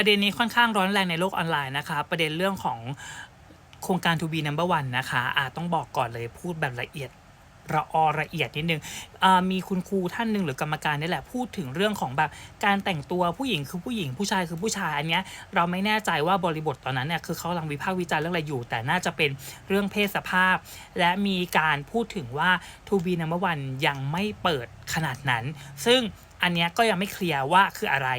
ประเด็นนี้ค่อนข้างร้อนแรงในโลกออนไลน์นะคะ ประเด็นเรื่องของโครงการ To be number one นะคะอาต้องบอกก่อนเลยพูดแบบละเอียดระออละเอียดนิดนึงมีคุณครูท่านหนึ่งหรือกรรมการนี่แหละพูดถึงเรื่องของแบบการแต่งตัวผู้หญิงคือผู้หญิงผู้ชายคือผู้ชายอันเนี้ยเราไม่แน่ใจว่าบริบทตอนนั้นเนี่ยคือเขากำลังวิพากษ์วิจารณ์เรื่องอะไรอยู่ แต่น่าจะเป็นเรื่องเพศสภาพ และมีการพูดถึงว่า To be number one ยังไม่เปิดขนาดนั้น ซึ่ง อันนี้ก็ยังไม่เคลียร์ว่าคืออะไร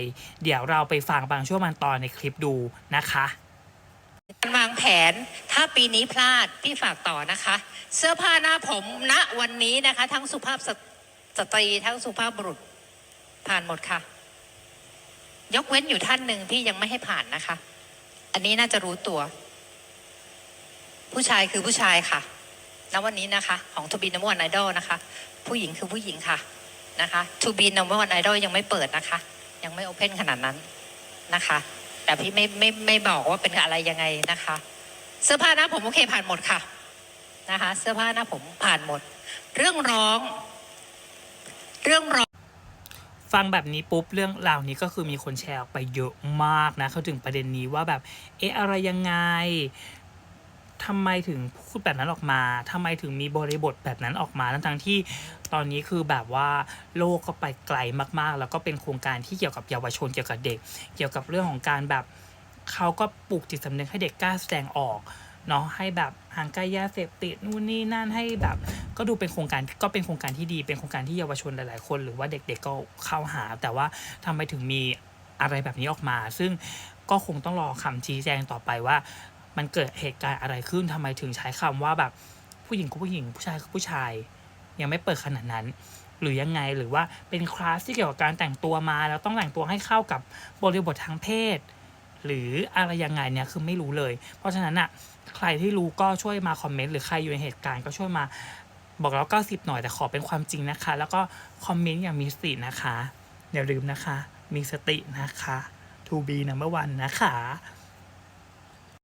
เดี๋ยวเราไปฟังบางช่วงบางตอนในคลิปดูนะคะการวางแผนถ้าปีนี้พลาดพี่ฝากต่อนะคะ เสื้อผ้าหน้าผมณวันนี้นะคะ ทั้งสุภาพสสตรีทั้งสุภาพบุรุษผ่านหมดค่ะ ยกเว้นอยู่ท่านหนึ่งที่ยังไม่ให้ผ่านนะคะ อันนี้น่าจะรู้ตัว ผู้ชายคือผู้ชายค่ะณวันนี้นะคะ ของ To be number one idol นะคะ ผู้หญิงคือผู้หญิงค่ะ นะคะ To be number one idol ยังไม่เปิดนะคะ ยังไม่โอเพนขนาดนั้นนะคะ แต่พี่ไม่ไม่ไม่บอกว่าเป็นอะไรยังไงนะคะ เสื้อผ้าหน้าผมโอเคผ่านหมดค่ะนะคะ เสื้อผ้าหน้าผมผ่านหมด เรื่องร้อง เรื่องร้องฟังแบบนี้ปุ๊บเรื่องราวนี้ก็คือมีคนแชร์ออกไปเยอะมากนะ เขาถึงประเด็นนี้ว่าแบบเอ๊ะอะไรยังไง ทำไมถึงพูดแบบนั้นออกมาทำไมถึงมีบริบทแบบนั้นออกมาทั้งที่ตอนนี้คือแบบว่าโลกก็ไปไกลมากๆ แล้วก็เป็นโครงการที่เกี่ยวกับเยาวชนเกี่ยวกับเด็ก เกี่ยวกับเรื่องของการแบบเขาก็ปลูกจิตสำนึกให้เด็กกล้าแสดงออกเนาะให้แบบห่างไกลยาเสพติดนู่นนี่นั่นให้แบบ ก็ดูเป็นโครงการก็เป็นโครงการที่ดี เป็นโครงการที่เยาวชนหลาย ๆ คน หรือว่าเด็ก ๆ ก็เข้าหา แต่ว่าทำไมถึงมีอะไรแบบนี้ออกมา ซึ่งก็คงต้องรอคำชี้แจงต่อไปว่า มันเกิดเหตุการณ์อะไรขึ้นทำไมถึงใช้คำว่าแบบผู้หญิงก็ผู้หญิงผู้ชายก็ผู้ชาย ยังไม่เปิดขนาดนั้น หรือยังไงหรือว่าเป็นคลาสที่เกี่ยวกับการแต่งตัวมา แล้วต้องแต่งตัวให้เข้ากับบริบททางเพศ หรืออะไรยังไงเนี่ยคือไม่รู้เลย เพราะฉะนั้นอะใครที่รู้ก็ช่วยมาคอมเมนต์หรือใครอยู่ในเหตุการณ์ก็ช่วยมาบอกเรา90 หน่อยแต่ขอเป็นความจริงนะคะ แล้วก็คอมเมนต์อย่างมีสตินะคะอย่าลืมนะคะ มีสตินะคะ to be number one นะคะ